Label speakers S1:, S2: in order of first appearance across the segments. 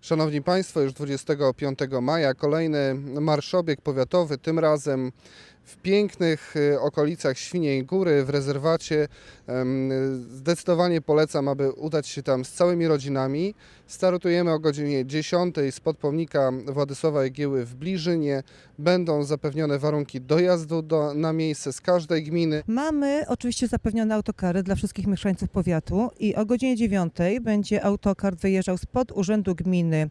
S1: Szanowni Państwo, już 25 maja kolejny marszobieg powiatowy, tym razem w pięknych y, okolicach Świniej Góry, w rezerwacie. Zdecydowanie polecam, aby udać się tam z całymi rodzinami. Startujemy o godzinie 10 spod pomnika Władysława Jagieły w Bliżynie. Będą zapewnione warunki dojazdu do, na miejsce z każdej gminy.
S2: Mamy oczywiście zapewnione autokary dla wszystkich mieszkańców powiatu i o godzinie 9 będzie autokar wyjeżdżał spod Urzędu Gminy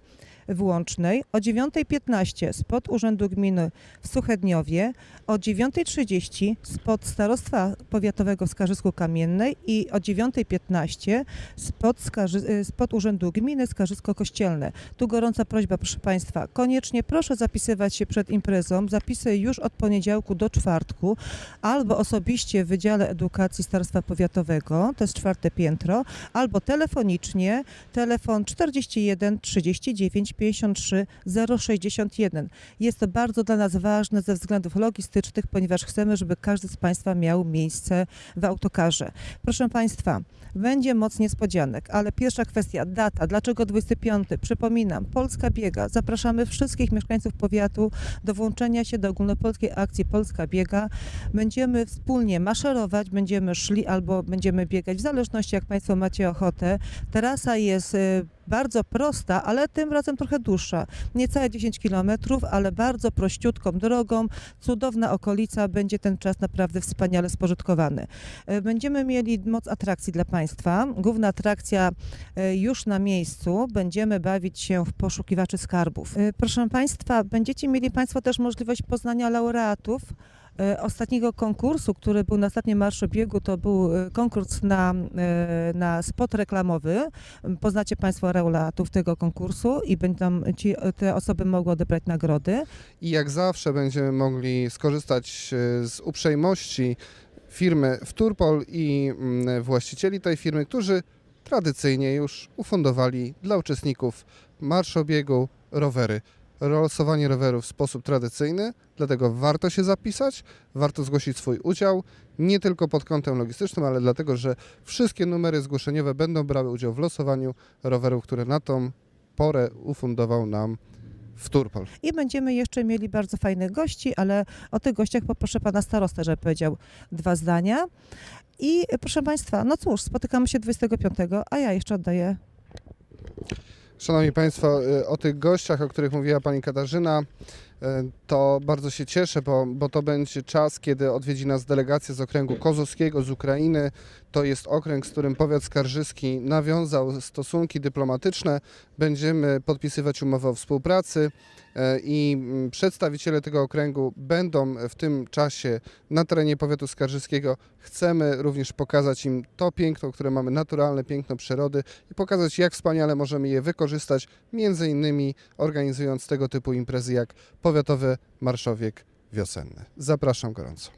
S2: w Łącznej, o 9.15 spod Urzędu Gminy w Suchedniowie, o 9.30 spod Starostwa Powiatowego w Skarżysku-Kamiennej i o 9.15 spod, Skarzy, spod Urzędu Gminy Skarżysko-Kościelne. Tu gorąca prośba, proszę Państwa, koniecznie proszę zapisywać się przed imprezą, zapisy już od poniedziałku do czwartku, albo osobiście w Wydziale Edukacji Starostwa Powiatowego, to jest czwarte piętro, albo telefonicznie, telefon 41 39 53 061. Jest to bardzo dla nas ważne ze względów logistycznych, ponieważ chcemy, żeby każdy z Państwa miał miejsce w autokarze. Proszę Państwa, będzie moc niespodzianek, ale pierwsza kwestia, data. Dlaczego 25? Przypominam, Polska biega. Zapraszamy wszystkich mieszkańców powiatu do włączenia się do ogólnopolskiej akcji Polska biega. Będziemy wspólnie maszerować, będziemy szli albo będziemy biegać, w zależności jak Państwo macie ochotę. Trasa jest y, bardzo prosta, ale tym razem trochę dłuższa. Niecałe 10 kilometrów, ale bardzo prościutką drogą. Cudowna okolica, będzie ten czas naprawdę wspaniale spożytkowany. E, Będziemy mieli moc atrakcji dla Państwa. Główna atrakcja e, już na miejscu. Będziemy bawić się w poszukiwaczy skarbów. E, Proszę Państwa, będziecie mieli Państwo też możliwość poznania laureatów ostatniego konkursu, który był na ostatnim marszu biegu, to był e, konkurs na, e, na spot reklamowy. Poznacie Państwo laureatów tego konkursu i będą ci, te osoby mogły odebrać nagrody.
S1: I jak zawsze będziemy mogli skorzystać e, z uprzejmości firmy Wturpol i mm, właścicieli tej firmy, którzy tradycyjnie już ufundowali dla uczestników marszobiegu rowery. Losowanie rowerów w sposób tradycyjny, dlatego warto się zapisać, warto zgłosić swój udział, nie tylko pod kątem logistycznym, ale dlatego, że wszystkie numery zgłoszeniowe będą brały udział w losowaniu rowerów, które na tą porę ufundował nam Wturpol.
S2: I będziemy jeszcze mieli bardzo fajnych gości, ale o tych gościach poproszę pana starostę, żeby powiedział dwa zdania. I proszę Państwa, no cóż, spotykamy się 25, a ja jeszcze oddaję
S1: Szanowni Państwo, y, o tych gościach, o których mówiła Pani Katarzyna, to bardzo się cieszę, bo, bo to będzie czas, kiedy odwiedzi nas delegacja z okręgu kozowskiego z Ukrainy. To jest okręg, z którym powiat skarżyski nawiązał stosunki dyplomatyczne. Będziemy podpisywać umowę o współpracy y, i mm, przedstawiciele tego okręgu będą w tym czasie na terenie powiatu skarżyskiego. Chcemy również pokazać im to piękno, które mamy, naturalne piękno przyrody i pokazać, jak wspaniale możemy je wykorzystać, między innymi organizując tego typu imprezy jak Powiatowy Marszowiek Wiosenny. Zapraszam gorąco.